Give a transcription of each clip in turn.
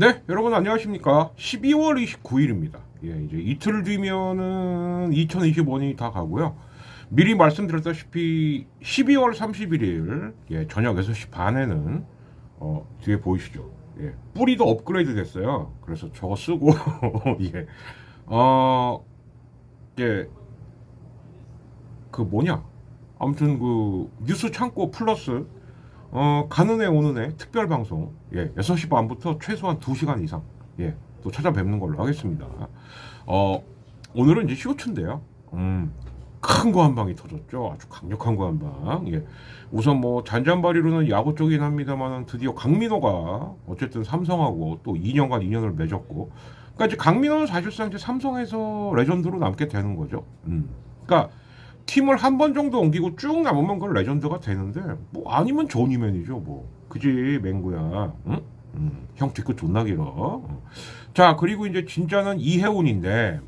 네, 여러분 안녕하십니까? 12월 29일입니다. 예, 이제 이틀 뒤면은 2025년이 다 가고요. 미리 말씀드렸다시피 12월 31일 예, 저녁 6시 반에는 어, 뒤에 보이시죠? 예, 뿌리도 업그레이드 됐어요. 그래서 저거 쓰고 예. 어, 예. 그 뭐냐? 아무튼 그 뉴스 창고 플러스 어, 가는 애 오는 애 특별 방송 예, 6시 반부터 최소한 2시간 이상 예, 또 찾아뵙는 걸로 하겠습니다. 어, 오늘은 이제 쇼츠인데요. 음, 큰 거 한 방이 터졌죠. 아주 강력한 거 한 방. 예. 우선 뭐 잔잔바리로는 야구 쪽이긴 합니다만 드디어 강민호가 어쨌든 삼성하고 또 2년간 인연을 맺었고 그러니까 이제 강민호는 사실상 이제 삼성에서 레전드로 남게 되는 거죠. 음. 그러니까 팀을 한 번 정도 옮기고 쭉 남으면 그건 레전드가 되는데 뭐 아니면 조니맨이죠 뭐. 그지 맹구야. 응? 음, 형 뒤끝 존나 길어. 어. 자 그리고 이제 진짜는 이해운인데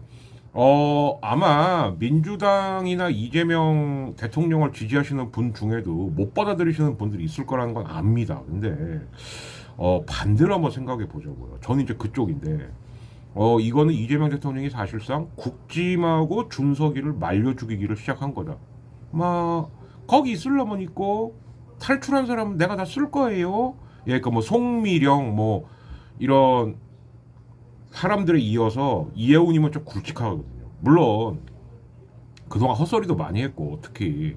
어 아마 민주당이나 이재명 대통령을 지지하시는 분 중에도 못 받아들이시는 분들이 있을 거라는 건 압니다. 근데 어 반대로 한번 생각해 보자고요. 저는 이제 그쪽인데 어 이거는 이재명 대통령이 사실상 국짐하고 준석이를 말려 죽이기를 시작한 거다. 막 거기 있으려면 있고 탈출한 사람은 내가 다 쓸 거예요. 예, 그뭐 송미령 뭐 이런 사람들에 이어서 이해운이면 좀 굵직하거든요. 물론 그동안 헛소리도 많이 했고 특히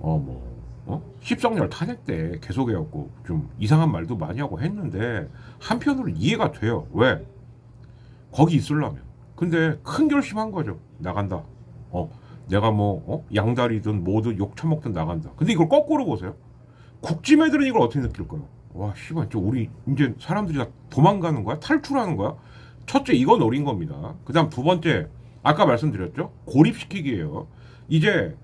어뭐 어? 십성열 탄핵 때 계속해갖고 좀 이상한 말도 많이 하고 했는데 한편으로 이해가 돼요. 왜? 거기 있으려면. 근데 큰 결심한 거죠. 나간다. 어, 내가 뭐 어? 양다리든 뭐든 욕 처먹든 나간다. 근데 이걸 거꾸로 보세요. 국짐 애들은 이걸 어떻게 느낄까요? 와, 씨발, 저 우리 이제 사람들이 다 도망가는 거야? 탈출하는 거야? 첫째, 이거 노린 겁니다. 그 다음 두 번째, 아까 말씀드렸죠? 고립시키기예요. 이제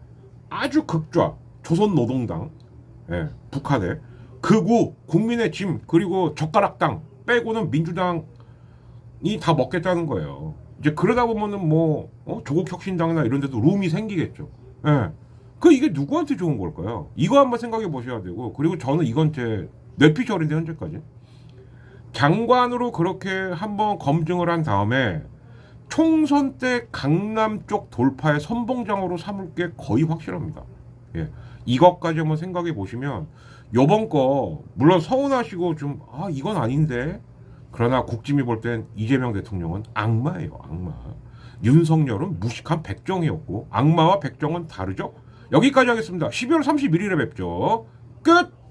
아주 극좌 조선노동당, 예, 북한에 극우 국민의 짐 그리고 젓가락당 빼고는 민주당 이 다 먹겠다는 거예요. 이제 그러다 보면은 뭐 어? 조국 혁신당이나 이런 데도 룸이 생기겠죠. 예. 그 이게 누구한테 좋은 걸까요? 이거 한번 생각해 보셔야 되고 그리고 저는 이건 제 뇌피셜인데 현재까지 장관으로 그렇게 한번 검증을 한 다음에 총선 때 강남 쪽 돌파의 선봉장으로 삼을 게 거의 확실합니다. 예. 이것까지 한번 생각해 보시면 요번 거 물론 서운하시고 좀 아 이건 아닌데 그러나 국짐이 볼 땐 이재명 대통령은 악마예요, 악마. 윤석열은 무식한 백정이었고 악마와 백정은 다르죠. 여기까지 하겠습니다. 12월 31일에 뵙죠. 끝.